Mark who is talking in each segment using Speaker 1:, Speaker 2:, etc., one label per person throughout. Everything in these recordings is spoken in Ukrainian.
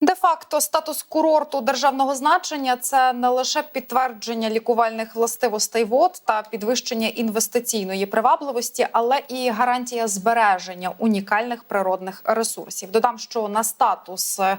Speaker 1: Де-факто статус курорту державного значення це не лише підтвердження лікувальних властивостей вод та підвищення інвестиційної привабливості, але і гарантія збереження унікальних природних ресурсів. Додам, що на статус е,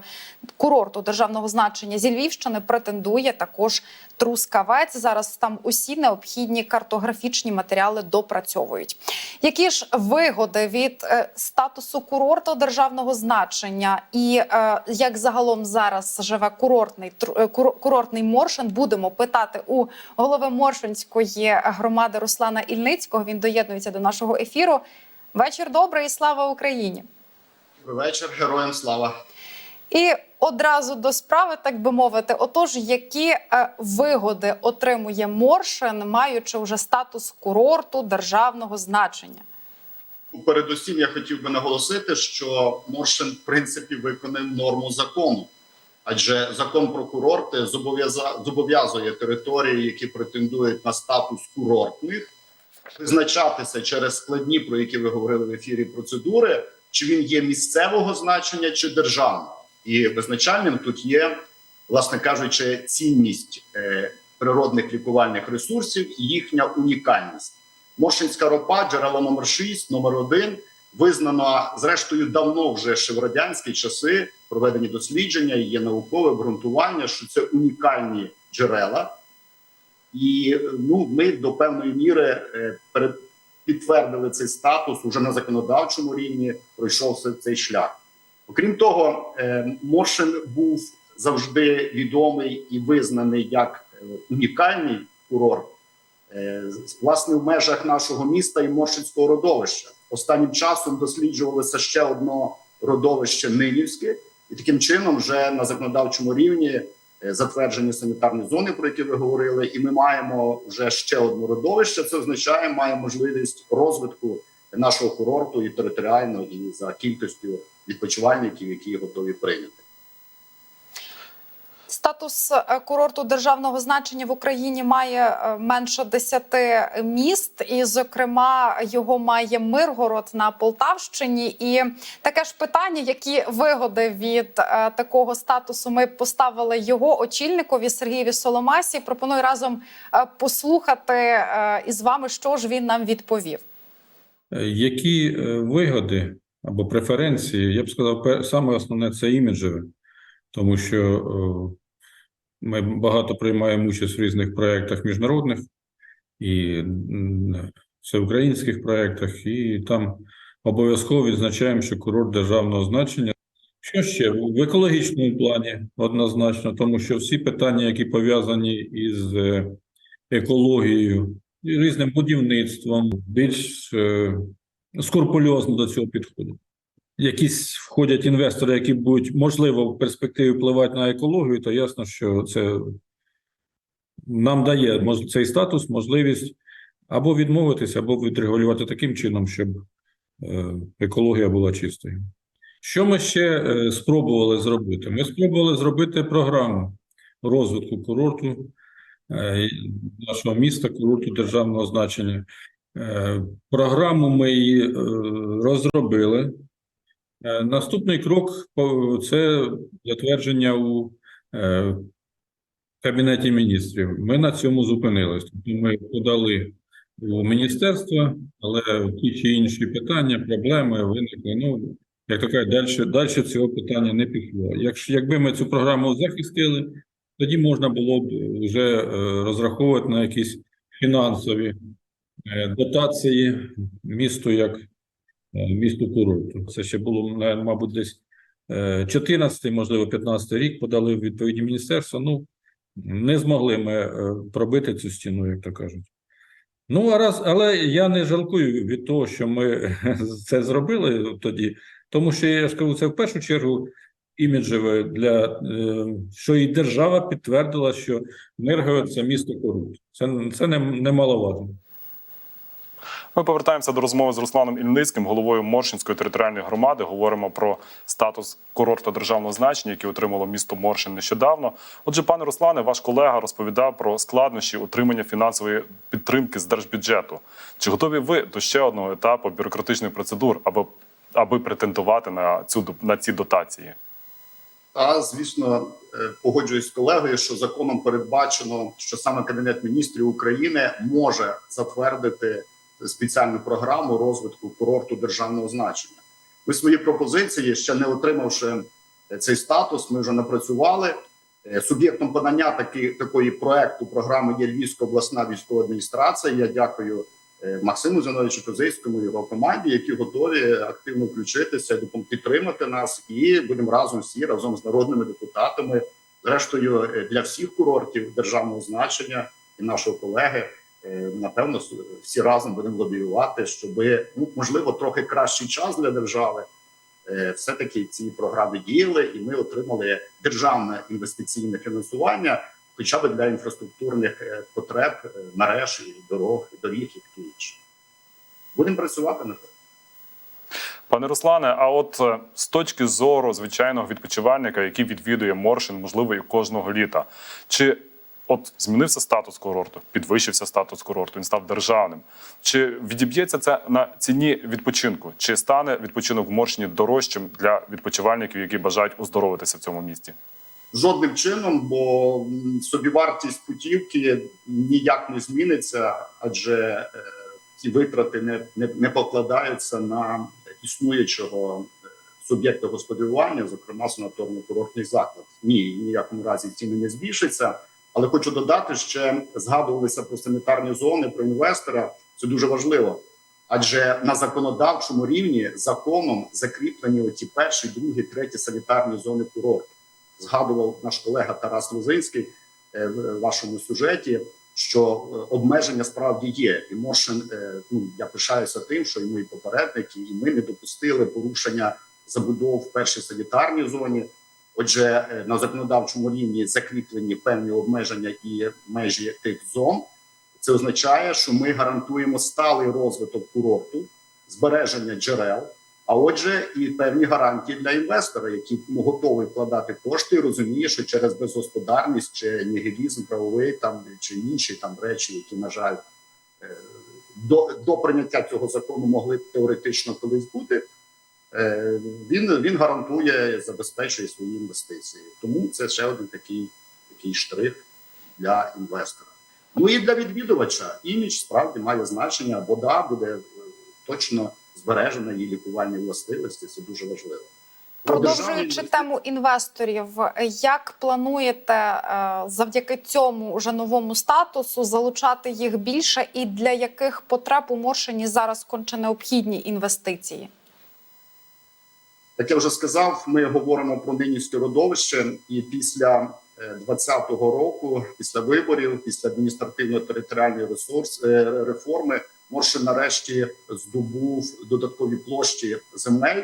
Speaker 1: курорту державного значення зі Львівщини претендує також Трускавець. Зараз там усі необхідні картографічні матеріали допрацьовують. Які ж вигоди від е, статусу курорту державного значення і е, як загалом зараз живе курортний е, кур- курортний Моршин? Будемо питати у голови Моршинської громади Руслана Ільницького. Він доєднується до нашого ефіру. Вечір добрий і слава Україні!
Speaker 2: Вечір, героям слава.
Speaker 1: І одразу до справи, так би мовити, отож, які е, вигоди отримує Моршин, маючи вже статус курорту державного значення?
Speaker 2: Передусім, я хотів би наголосити, що Моршин в принципі виконав норму закону, адже закон про курорти зобов'язує території, які претендують на статус курортних, визначатися через складні, про які ви говорили в ефірі, процедури, чи він є місцевого значення чи державного. І визначальним тут є, власне кажучи, цінність е, природних лікувальних ресурсів і їхня унікальність. Моршинська ропа, джерело номер 6, номер 1, визнана зрештою давно вже ще в радянські часи проведені дослідження, є наукове обґрунтування, що це унікальні джерела. І ну, ми до певної міри е, підтвердили цей статус уже на законодавчому рівні, пройшов цей шлях. Окрім того, е, Моршин був завжди відомий і визнаний як е, унікальний курорт. Е, власне в межах нашого міста і Моршинського родовища. Останнім часом досліджувалося ще одно родовище Нинівське, і таким чином, вже на законодавчому рівні затверджені санітарні зони, про які ви говорили, і ми маємо вже ще одне родовище. Це означає, має можливість розвитку нашого курорту і територіально, і за кількістю відпочивальників, які готові прийняти.
Speaker 1: Статус е, курорту державного значення в Україні має е, менше 10 міст, і, зокрема, його має Миргород на Полтавщині. І таке ж питання, які вигоди від е, такого статусу ми поставили його очільникові Сергієві Соломасі. Пропоную разом послухати із вами, що ж він нам відповів.
Speaker 3: Е, Які е, вигоди або преференції, я б сказав, саме основне це іміджеве, тому що е, ми багато приймаємо участь в різних проєктах міжнародних і всеукраїнських проєктах, і там обов'язково відзначаємо, що курорт державного значення. Що ще? В екологічному плані однозначно, тому що всі питання, які пов'язані із екологією, різним будівництвом, більш е, скрупульозно до цього підходять. Якісь входять інвестори, які будуть можливо в перспективі впливати на екологію, то ясно, що це нам дає цей статус можливість або відмовитися, або відрегулювати таким чином, щоб е, екологія була чистою. Що ми ще е, спробували зробити? Ми спробували зробити програму розвитку курорту нашого міста, курорту державного значення. Е, Програму ми її е, розробили. Е, Наступний крок це затвердження у е, Кабінеті міністрів. Ми на цьому зупинились. Тобто Ми подали у міністерство, але ті чи інші питання, проблеми виникли. Ну, як кажуть, далі, далі цього питання не пішло. Якщо, якби ми цю програму захистили, тоді можна було б вже е, розраховувати на якісь фінансові е, дотації місту як е, місту курорту. Це ще було, мабуть, десь 14, можливо, 15 рік подали в відповідні міністерства. Ну, не змогли ми е, пробити цю стіну, як то кажуть. Ну, а раз, але я не жалкую від того, що ми це зробили тоді, тому що я ж кажу, це в першу чергу іміджеве для е, що і держава підтвердила, що Миргород – це місто корупт. Це, це не, немаловажно.
Speaker 4: Ми повертаємося до розмови з Русланом Ільницьким, головою Моршинської територіальної громади. Говоримо про статус курорту державного значення, який отримало місто Моршин нещодавно. Отже, пане Руслане, ваш колега розповідав про складнощі отримання фінансової підтримки з держбюджету. Чи готові ви до ще одного етапу бюрократичних процедур, аби, аби претендувати на цю на ці дотації?
Speaker 2: Та звісно, е, погоджуюсь з колегою, що законом передбачено, що саме Кабінет міністрів України може затвердити спеціальну програму розвитку курорту державного значення. Ми свої пропозиції, ще не отримавши е, цей статус, ми вже напрацювали. Е, Суб'єктом подання таки, такої проекту програми є Львівська обласна військова адміністрація. Я дякую Максиму Зіновичу Козицькому його команді, які готові активно включитися, підтримати нас, і будемо разом всі разом з народними депутатами. Зрештою, е, для всіх курортів державного значення і нашого колеги. е, Напевно, всі разом будемо лобіювати, щоб ну можливо трохи кращий час для держави. е, Все-таки ці програми діяли, і ми отримали державне інвестиційне фінансування, хоча б для інфраструктурних е, потреб е, мереж дорог, доріг і таке інше. Будемо працювати над тим.
Speaker 4: Пане Руслане, а от е, з точки зору звичайного відпочивальника, який відвідує Моршин, можливо, і кожного літа, чи от змінився статус курорту, підвищився статус курорту, він став державним. Чи відіб'ється це на ціні відпочинку? Чи стане відпочинок в Моршині дорожчим для відпочивальників, які бажають оздоровитися в цьому місті?
Speaker 2: Жодним чином, бо собівартість путівки ніяк не зміниться, адже е, ті витрати не, не, не покладаються на існуючого е, суб'єкта господарювання, зокрема санаторно-курортний заклад. Ні, ніякому разі ціни не збільшаться. Але хочу додати, ще згадувалися про санітарні зони, про інвестора. Це дуже важливо. Адже на законодавчому рівні законом закріплені оті перші, другі, треті санітарні зони курорту згадував наш колега Тарас Лозинський е, в вашому сюжеті, що е, обмеження справді є, і Моршин, е, ну я пишаюся тим, що і мої попередники, і ми не допустили порушення забудов в першій санітарній зоні. Отже, е, на законодавчому рівні закріплені певні обмеження і межі тих зон. Це означає, що ми гарантуємо сталий розвиток курорту, збереження джерел. А отже, і певні гарантії для інвестора, який ну, готовий вкладати кошти, і розуміє, що через безгосподарність чи нігілізм правовий там чи інші там речі, які на жаль е, до, до прийняття цього закону могли теоретично колись бути. е, Він він гарантує, забезпечує свої інвестиції. Тому це ще один такий, такий штрих для інвестора. Ну і для відвідувача імідж справді має значення. Вода буде е, точно збережена її лікувальні властивості. Це дуже важливо.
Speaker 1: Продовжуючи тему інвесторів, як плануєте е, завдяки цьому вже новому статусу залучати їх більше, і для яких потреб у Моршині зараз конче необхідні інвестиції?
Speaker 2: Як я вже сказав, ми говоримо про нинішнє родовище, і після 2020 року, після виборів, після адміністративно-територіальної е, реформи, Моршин нарешті здобув додаткові площі земель,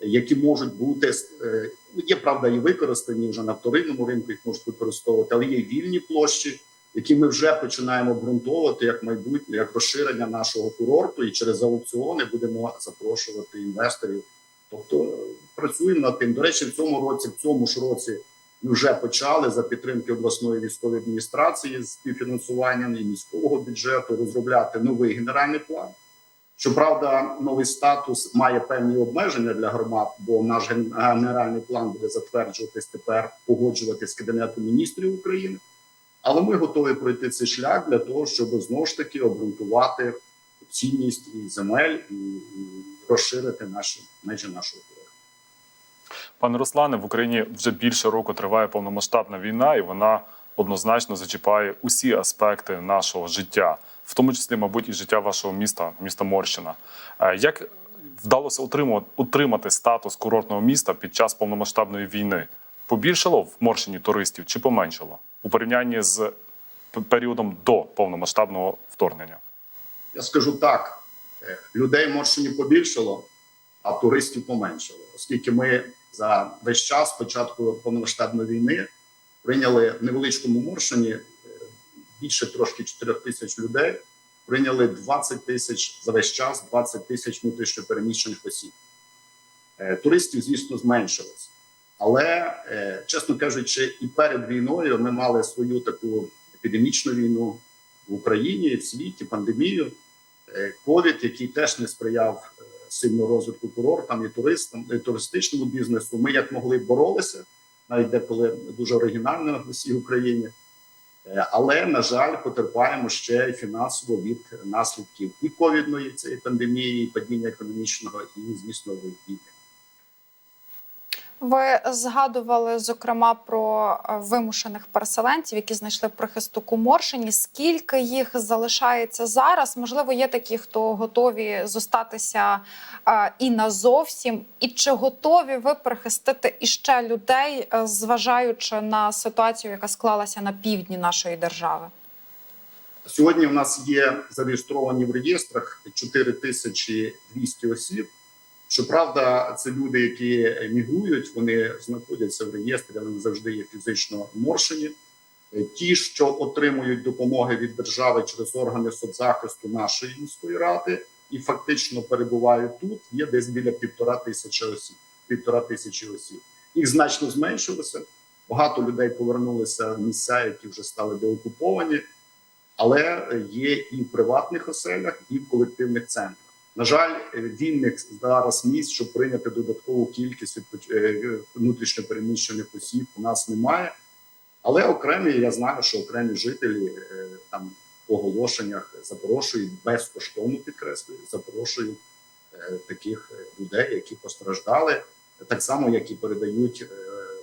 Speaker 2: які можуть бути е, є правда і використані вже на вторинному ринку. Їх можуть використовувати, але є вільні площі, які ми вже починаємо обґрунтовувати як майбутнє, як розширення нашого курорту, і через аукціони будемо запрошувати інвесторів. Тобто е, працюємо над тим. До речі, в цьому році, в цьому ж році, вже почали за підтримки обласної військової адміністрації з співфінансуванням і міського бюджету розробляти новий генеральний план. Щоправда, новий статус має певні обмеження для громад, бо наш генеральний план буде затверджуватись тепер, погоджуватись кабінетом міністрів України. Але ми готові пройти цей шлях для того, щоб знову ж таки обґрунтувати цінність і земель і, розширити наші межі нашого.
Speaker 4: Пане Руслане, в Україні вже більше року триває повномасштабна війна, і вона однозначно зачіпає усі аспекти нашого життя, в тому числі, мабуть, і життя вашого міста, міста Морщина. Е, Як вдалося утримати статус курортного міста під час повномасштабної війни? Побільшало в Морщині туристів чи поменшало у порівнянні з періодом до повномасштабного вторгнення?
Speaker 2: Я скажу так: е, людей в Моршині побільшало, а туристів поменшало, оскільки ми за весь час спочатку повномасштабної війни прийняли в невеличкому Моршині е, більше трошки 4 тисяч людей. Прийняли 20 тисяч за весь час, 20 тисяч внутрішньопереміщених осіб. Е, Туристів, звісно, зменшилось. Але, е, чесно кажучи, і перед війною ми мали свою таку епідемічну війну в Україні, в світі, пандемію. Ковід, який теж не сприяв е, сильно розвитку курортам і туристам, і туристичному бізнесу. Ми як могли боролися навіть деколи дуже оригінально в усій Україні. Е, Але на жаль, потерпаємо ще фінансово від наслідків і ковідної цієї пандемії, і падіння економічного, і звісно війни.
Speaker 1: Ви згадували зокрема про е, вимушених переселенців, які знайшли прихисток у Моршині. Скільки їх залишається зараз? Можливо, є такі, хто готові зостатися е, і назовсім. І чи готові ви прихистити іще людей, е, зважаючи на ситуацію, яка склалася на півдні нашої держави?
Speaker 2: Сьогодні в нас є зареєстровані в реєстрах 4200 осіб. Щоправда, це люди, які мігрують, вони знаходяться в реєстрі, але не завжди є фізично моршені. Е, Ті, що отримують допомоги від держави через органи соцзахисту нашої міської ради і фактично перебувають тут, є десь біля півтора тисячі осіб. Півтора тисячі осіб. Їх значно зменшилося. Багато людей повернулися в місця, які вже стали деокуповані, але є і в приватних оселях, і в колективних центрах. На жаль, вільних зараз місць, щоб прийняти додаткову кількість е, внутрішньопереміщених осіб, у нас немає. Але окремі, я знаю, що окремі жителі е, там оголошеннях запрошують безкоштовно підкреслюю, запрошують е, таких людей, які постраждали, так само як і передають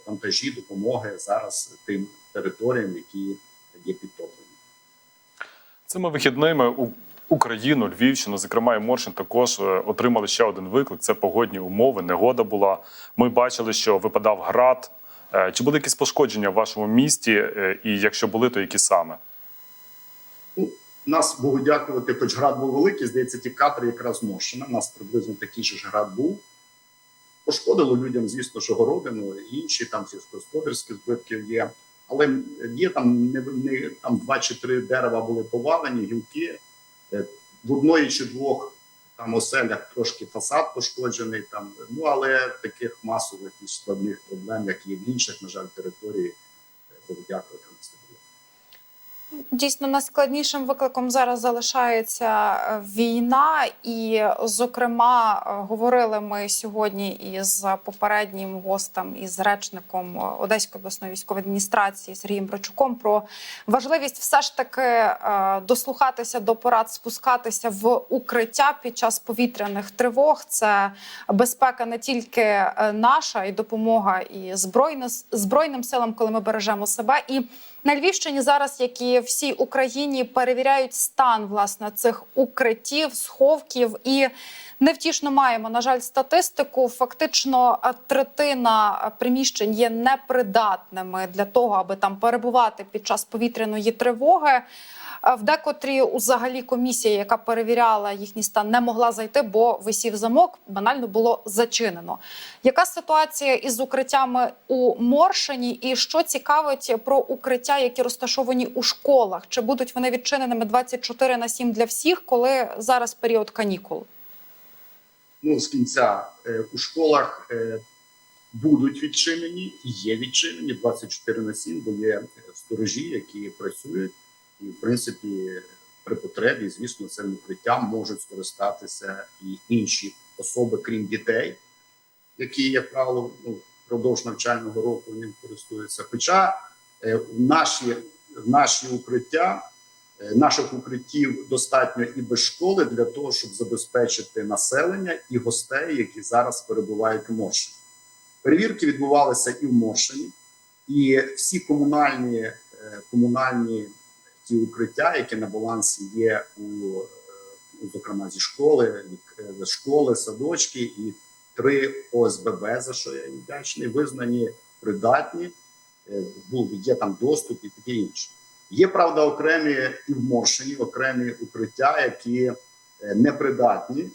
Speaker 2: вантажі допомоги зараз тим територіям, які є підтоплені.
Speaker 4: Цими вихідними у Україну, Львівщину, зокрема і Моршин, також е, отримали ще один виклик. Це погодні умови. Негода була. Ми бачили, що випадав град. Е, Чи були якісь пошкодження в вашому місті? Е, І якщо були, то які саме?
Speaker 2: Ну, нас Богу дякувати, хоч град був великий, здається, ті кадри якраз Моршина. У нас приблизно такий же ж град був. Пошкодило людям, звісно, що городину, інші там сільськогосподарські збитки є. Але є там не, не там два чи три дерева були повалені, гілки. Е, В одної чи двох там оселях трошки фасад пошкоджений. Там ну але таких масових і складних проблем, як і в інших, на жаль, території, е, Богу дякувати у нас не було.
Speaker 1: Дійсно, найскладнішим викликом зараз залишається е, війна, і, зокрема, е, говорили ми сьогодні із попереднім гостем, із речником Одеської обласної військової адміністрації Сергієм Брачуком про важливість все ж таки е, дослухатися до порад, спускатися в укриття під час повітряних тривог. Це безпека не тільки наша, і допомога і збройно збройним силам, коли ми бережемо себе і. На Львівщині зараз, як і всій Україні, перевіряють стан власне цих укриттів, сховків і невтішно маємо. На жаль, статистику. Фактично, е, третина е, приміщень є непридатними для того, аби там перебувати під час повітряної тривоги. В декотрі взагалі комісія, яка перевіряла їхній стан, не могла зайти, бо висів замок, банально було зачинено. Яка ситуація із укриттями у Моршині? І що цікавить про укриття, які розташовані у школах? Чи будуть вони відчиненими 24 на 7 для всіх, коли зараз період канікул?
Speaker 2: ну, з кінця е, у школах е, будуть відчинені є відчинені 24 на 7, бо є е, сторожі, які працюють, і в принципі при потребі, звісно, цим укриттям можуть скористатися і інші особи, крім дітей, які, як правило, ну, впродовж навчального року ним користуються. Хоча е, в наші, наші укриття Е, наших укриттів достатньо і без школи для того, щоб забезпечити населення і гостей, які зараз перебувають у Моршині. Перевірки відбувалися і в Моршині, і всі комунальні е, комунальні ті укриття, які на балансі є у е, зокрема зі школи, від е, школи, садочки і три ОСББ, за що я вдячний, визнані придатні. е, Був є там доступ і таке інше. Є правда окремі і в Моршині, окремі укриття, які непридатні.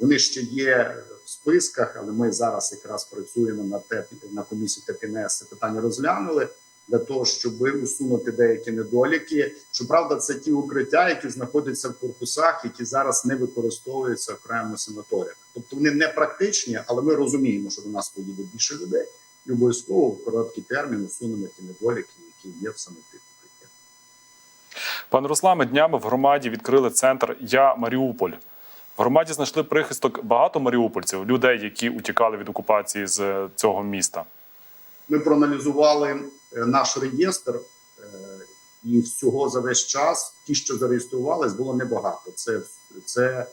Speaker 2: Вони ще є в списках, але ми зараз якраз працюємо на те на комісії це питання розглянули для того, щоб усунути деякі недоліки. Щоправда, це ті укриття, які знаходяться в корпусах, які зараз не використовуються окремо санаторіях. Тобто вони не практичні, але ми розуміємо, що до нас поїде більше людей, і обов'язково в короткий термін усунемо ті недоліки, які є в укриттях.
Speaker 4: Пане Русламе, днями в громаді відкрили центр Я Маріуполь. В громаді знайшли прихисток багато маріупольців, людей, які утікали від окупації з цього міста.
Speaker 2: Ми проаналізували е, наш реєстр, е, і всього за весь час ті, що зареєструвались, було небагато. Це, це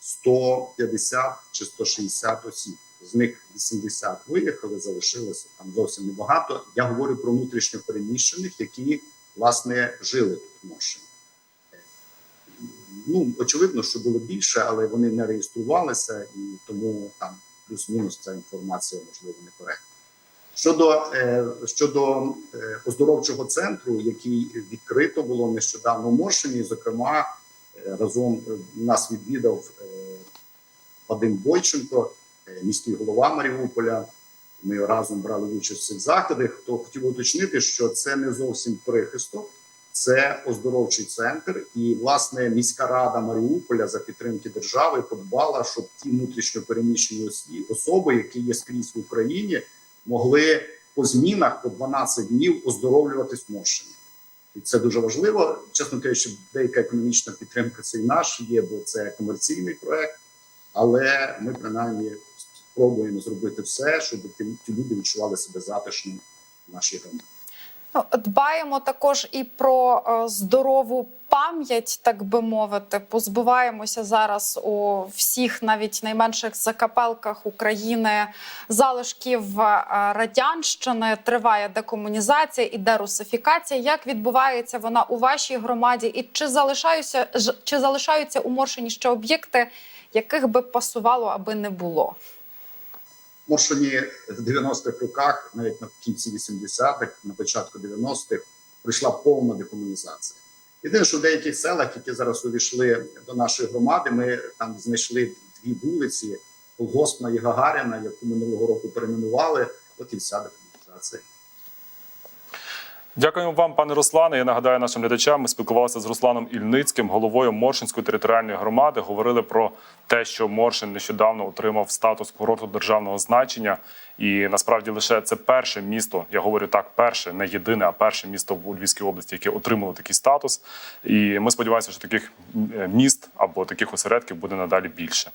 Speaker 2: 150 чи 160 осіб. З них 80 виїхали, залишилося там зовсім небагато. Я говорю про внутрішньо переміщених, які власне жили в Моршині. Ну очевидно, що було більше, але вони не реєструвалися, і тому там плюс-мінус ця інформація можливо некоректна. Щодо е, щодо е, оздоровчого центру, який відкрито було нещодавно в Моршині, зокрема, е, разом нас відвідав Вадим Бойченко, міський голова Маріуполя. Ми разом брали участь в цих заходах. То хотів уточнити, що це не зовсім прихисток, це оздоровчий центр. І власне міська рада Маріуполя за підтримки держави подбала, щоб ті внутрішньо переміщені осі- особи, які є скрізь в Україні, могли по змінах по 12 днів оздоровлюватись в І це дуже важливо. Чесно кажучи, деяка економічна підтримка це і наш є, бо це комерційний проект. Але ми принаймні спробуємо зробити все, щоб ті люди відчували себе затишно в нашій громаді.
Speaker 1: Ну, дбаємо також і про е, здорову пам'ять, так би мовити. Позбуваємося зараз у всіх, навіть найменших закапелках України, залишків е, радянщини. Триває декомунізація і дерусифікація. Як відбувається вона у вашій громаді? І чи залишаються чи залишаються у Моршині ще об'єкти, яких би пасувало, аби не було?
Speaker 2: Моршині в 90-х роках, навіть на кінці 80-х, на початку 90-х, прийшла повна декомунізація. Єдине, що в деяких селах, які зараз увійшли до нашої громади, ми там знайшли дві вулиці Колгоспна і Гагаріна, яку минулого року перейменували. От і вся декомунізація.
Speaker 4: Дякуємо вам, пане Руслане. Я нагадаю нашим глядачам. Ми спілкувалися з Русланом Ільницьким, головою Моршинської територіальної громади. Говорили про те, що Моршин нещодавно отримав статус курорту державного значення. І насправді лише це перше місто. Я говорю так, перше, не єдине, а перше місто в Львівській області, яке отримало такий статус. І ми сподіваємося, що таких міст або таких осередків буде надалі більше.